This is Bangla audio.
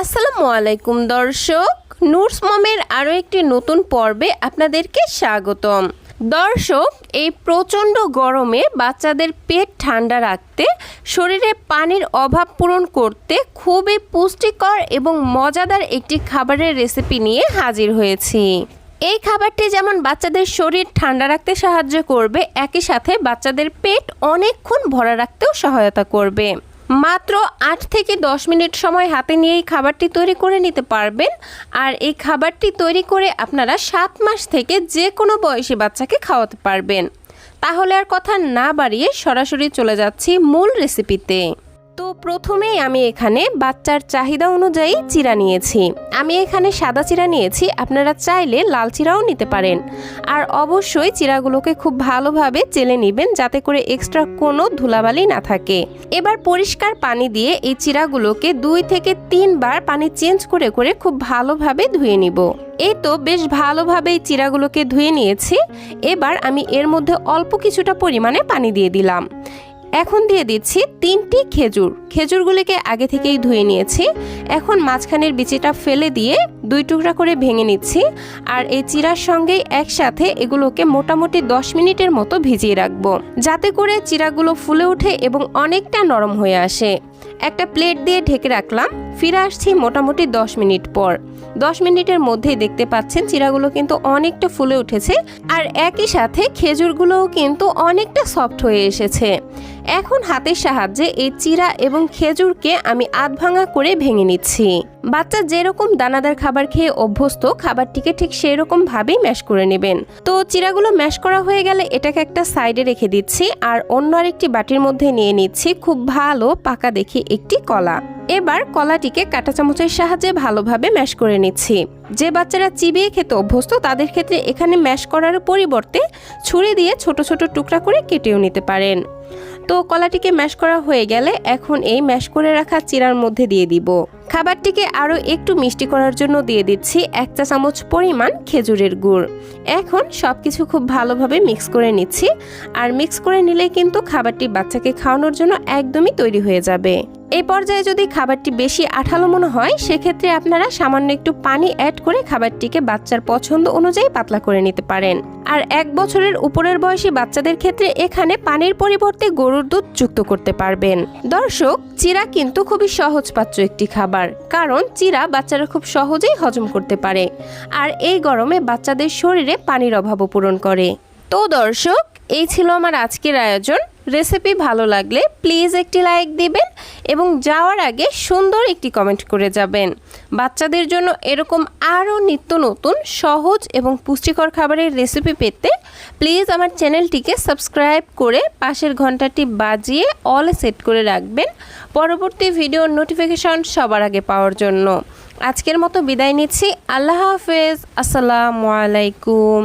আসসালামু আলাইকুম দর্শক, নুরস মমের আরও একটি নতুন পর্বে আপনাদেরকে স্বাগতম। দর্শক, এই প্রচণ্ড গরমে বাচ্চাদের পেট ঠান্ডা রাখতে, শরীরে পানির অভাব পূরণ করতে খুবই পুষ্টিকর এবং মজাদার একটি খাবারের রেসিপি নিয়ে হাজির হয়েছি। এই খাবারটি যেমন বাচ্চাদের শরীর ঠান্ডা রাখতে সাহায্য করবে, একই সাথে বাচ্চাদের পেট অনেকক্ষণ ভরা রাখতেও সহায়তা করবে। মাত্র আট থেকে দশ মিনিট সময় হাতে নিয়ে এই খাবারটি তৈরি করে নিতে পারবেন। আর এই খাবারটি তৈরি করে আপনারা সাত মাস থেকে যে কোনো বয়সী বাচ্চাকে খাওয়াতে পারবেন। তাহলে আর কথা না বাড়িয়ে সরাসরি চলে যাচ্ছি মূল রেসিপিতে তো প্রথমেই আমি এখানে বাচ্চার চাহিদা অনুযায়ী চিরা নিয়েছি। আমি এখানে সাদা চিরা নিয়েছি, আপনারা চাইলে লাল চিরাও নিতে পারেন। আর অবশ্যই চিরাগুলোকে খুব ভালোভাবে চেলে নেবেন যাতে করে এক্সট্রা কোনো ধুলাবালি না থাকে। এবার পরিষ্কার পানি দিয়ে এই চিরাগুলোকে দুই থেকে তিনবার পানি চেঞ্জ করে করে খুব ভালোভাবে ধুয়ে নিব। এই তো বেশ ভালোভাবে চিরাগুলোকে ধুয়ে নিয়েছি। এবার আমি এর মধ্যে অল্প কিছুটা পরিমাণে পানি দিয়ে দিলাম। এখন দিয়ে দিচ্ছি তিনটি খেজুর। খেজুরগুলিকে আগে থেকেই ধুয়ে নিয়েছি। এখন মাঝখানের বিচিটা ফেলে দিয়ে দুই টুকরা করে ভেঙে নিচ্ছি আর এই চিরার সঙ্গেই একসাথে এগুলোকে মোটামুটি দশ মিনিটের মতো ভিজিয়ে রাখব। যাতে করে চিরাগুলো ফুলে ওঠে এবং অনেকটা নরম হয়ে আসে। একটা প্লেট দিয়ে ঢেকে রাখলাম। ফিরে আসছি মোটামুটি দশ মিনিট পর। দশ মিনিটের মধ্যেই দেখতে পাচ্ছেন চিরাগুলো কিন্তু অনেকটা ফুলে উঠেছে আর একই সাথে খেজুরগুলোও কিন্তু অনেকটা সফট হয়ে এসেছে। এখন হাতের সাহায্যে এই চিরা এবং খেজুরকে আমি আধ ভাঙা করে ভেঙে নিচ্ছি। বাচ্চা যেরকম দানাদার খাবার খেয়ে অভ্যস্ত, খাবারটিকে ঠিক সেই রকম ভাবেই ম্যাশ করে নেবেন। তো চিরাগুলো ম্যাশ করা হয়ে গেলে এটাকে একটা সাইডে রেখে দিচ্ছি আর অন্য আরেকটি বাটির মধ্যে নিয়ে নিচ্ছি খুব ভালো পাকা দেখে একটি কলা। এবার কলাটিকে কাঁটা চামচের সাহায্যে ভালোভাবে ম্যাশ করে নিচ্ছি। যে বাচ্চারা চিবিয়ে খেতে অভ্যস্ত, তাদের ক্ষেত্রে এখানে ম্যাশ করার পরিবর্তে ছুরি দিয়ে ছোট ছোট টুকরা করে কেটেও নিতে পারেন। তো কলাটিকে ম্যাশ করা হয়ে গেলে এখন এই ম্যাশ করে রাখা চিরার মধ্যে দিয়ে দিব। খাবারটিকে আরও একটু মিষ্টি করার জন্য দিয়ে দিচ্ছি এক চা চামচ পরিমাণ খেজুরের গুড়। এখন সব কিছু খুব ভালোভাবে মিক্স করে নিচ্ছি। আর মিক্স করে নিলে কিন্তু খাবারটি বাচ্চাকে খাওয়ানোর জন্য একদমই তৈরি হয়ে যাবে। এই পর্যায়ে যদি খাবারটি বেশি আঠালো মনে হয়, সেক্ষেত্রে আপনারা সামান্য একটু পানি অ্যাড করে খাবারটিকে বাচ্চার পছন্দ অনুযায়ী পাতলা করে নিতে পারেন। আর এক বছরের উপরের বয়সী বাচ্চাদের ক্ষেত্রে এখানে পানির পরিবর্তে গরুর দুধ যুক্ত করতে পারবেন। দর্শক, চিরা কিন্তু খুবই সহজপাচ্য একটি খাবার, কারণ চিরা বাচ্চারা খুব সহজেই হজম করতে পারে, আর এই গরমে বাচ্চাদের শরীরে পানির অভাবও পূরণ করে। তো দর্শক, এই ছিল আমার আজকের আয়োজন। রেসিপি ভালো লাগলে প্লিজ একটি লাইক দিবেন এবং যাওয়ার আগে সুন্দর একটি কমেন্ট করে যাবেন। বাচ্চাদের জন্য এরকম আরও নিত্য নতুন, সহজ এবং পুষ্টিকর খাবারের রেসিপি পেতে প্লিজ আমার চ্যানেলটিকে সাবস্ক্রাইব করে পাশের ঘন্টাটি বাজিয়ে অল সেট করে রাখবেন। পরবর্তী ভিডিওর নোটিফিকেশন সবার আগে পাওয়ার জন্য। আজকের মতো বিদায় নিচ্ছি। আল্লাহ হাফেজ। আসসালামু আলাইকুম।